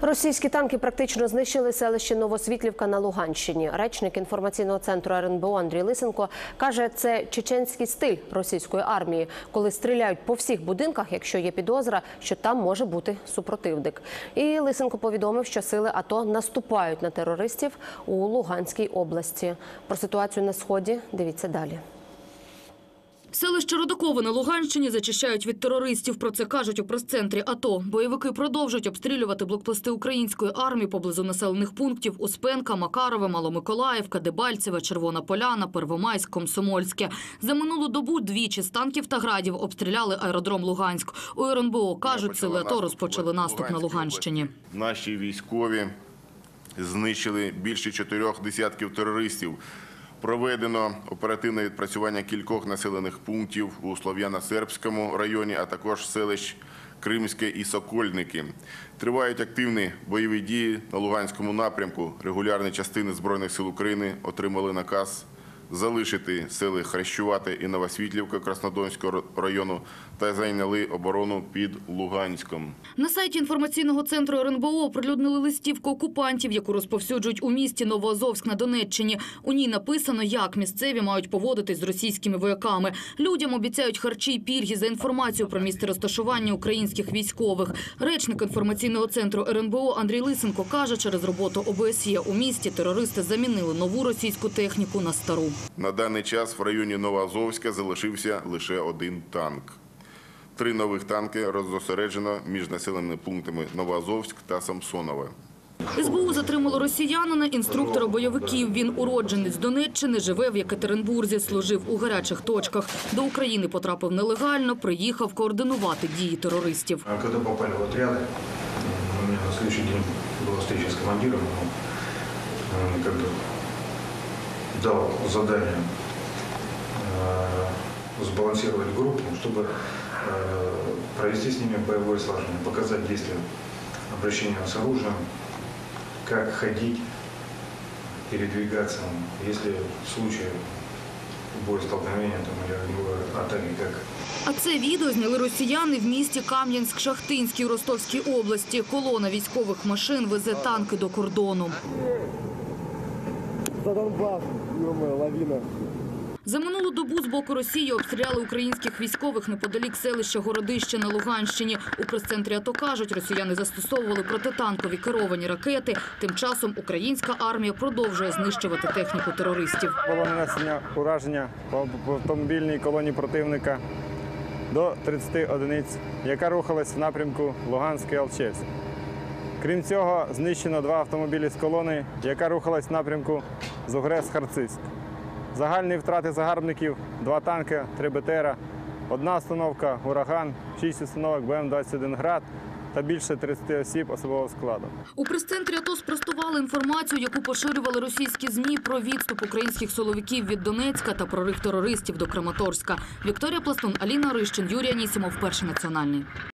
Російські танки практично знищили селище Новосвітлівка на Луганщині. Речник інформаційного центру РНБО Андрій Лисенко каже, це чеченський стиль російської армії, коли стріляють по всіх будинках, якщо є підозра, що там може бути супротивник. І Лисенко повідомив, що сили АТО наступають на терористів у Луганській області. Про ситуацію на сході дивіться далі. Селище Родакове на Луганщині зачищають від терористів. Про це кажуть у прес-центрі АТО. Бойовики продовжують обстрілювати блокпости української армії поблизу населених пунктів Успенка, Макарове, Маломиколаївка, Дебальцеве, Червона Поляна, Первомайськ, Комсомольське. За минулу добу двічі з танків та градів обстріляли аеродром Луганськ. У РНБО кажуть, сили АТО розпочали наступ на Луганщині. Наші військові знищили більше чотирьох десятків терористів. Проведено оперативне відпрацювання кількох населених пунктів у Слов'яно-Сербському районі, а також селищ Кримське і Сокольники. Тривають активні бойові дії на Луганському напрямку. Регулярні частини Збройних сил України отримали наказ залишити сели Хрещувати і Новосвітлівка Краснодонського району та зайняли оборону під Луганськом. На сайті інформаційного центру РНБО оприлюднили листівку окупантів, яку розповсюджують у місті Новоазовськ на Донеччині. У ній написано, як місцеві мають поводитись з російськими вояками. Людям обіцяють харчі й пільги за інформацію про місце розташування українських військових. Речник інформаційного центру РНБО Андрій Лисенко каже, через роботу ОБСЄ у місті терористи замінили нову російську техніку на стару. На даний час в районі Новоазовська залишився лише один танк. Три нових танки роззосереджено між населеними пунктами Новоазовськ та Самсонове. СБУ затримало росіянина, інструктора бойовиків. Він уродженець Донеччини, живе в Єкатеринбурзі, служив у гарячих точках. До України потрапив нелегально, приїхав координувати дії терористів. А Когда попали в отряды, у меня на следующий день была встреча с командиром, он э, как бы дал задание э, сбалансировать группу, чтобы э, провести с ними боевое слаживание, показать действие обращения с оружием, как ходить, передвигаться, если в случае боестолкновения там, или огневой атаки, как А це відео зняли росіяни в місті Кам'янськ-Шахтинській у Ростовській області. Колона військових машин везе танки до кордону. За Донбасс, ё лавина. За минулу добу з боку Росії обстріляли українських військових неподалік селища Городище на Луганщині. У прес-центрі АТО кажуть, росіяни застосовували протитанкові керовані ракети. Тим часом українська армія продовжує знищувати техніку терористів. Було нанесення ураження по автомобільній колоні противника до 30 одиниць, яка рухалась в напрямку Луганський Алчевськ. Крім цього, знищено два автомобілі з колони, яка рухалась в напрямку Зугрес-Харциськ. Загальні втрати загарбників – два танки, три БТРа, одна установка «Ураган», шість установок БМ-21 «Град» та більше 30 осіб особового складу. У прес-центрі АТО спростували інформацію, яку поширювали російські ЗМІ про відступ українських силовиків від Донецька та прорив терористів до Краматорська. Вікторія Пластун, Аліна Рищин, Юрій Анісімов, Перший національний.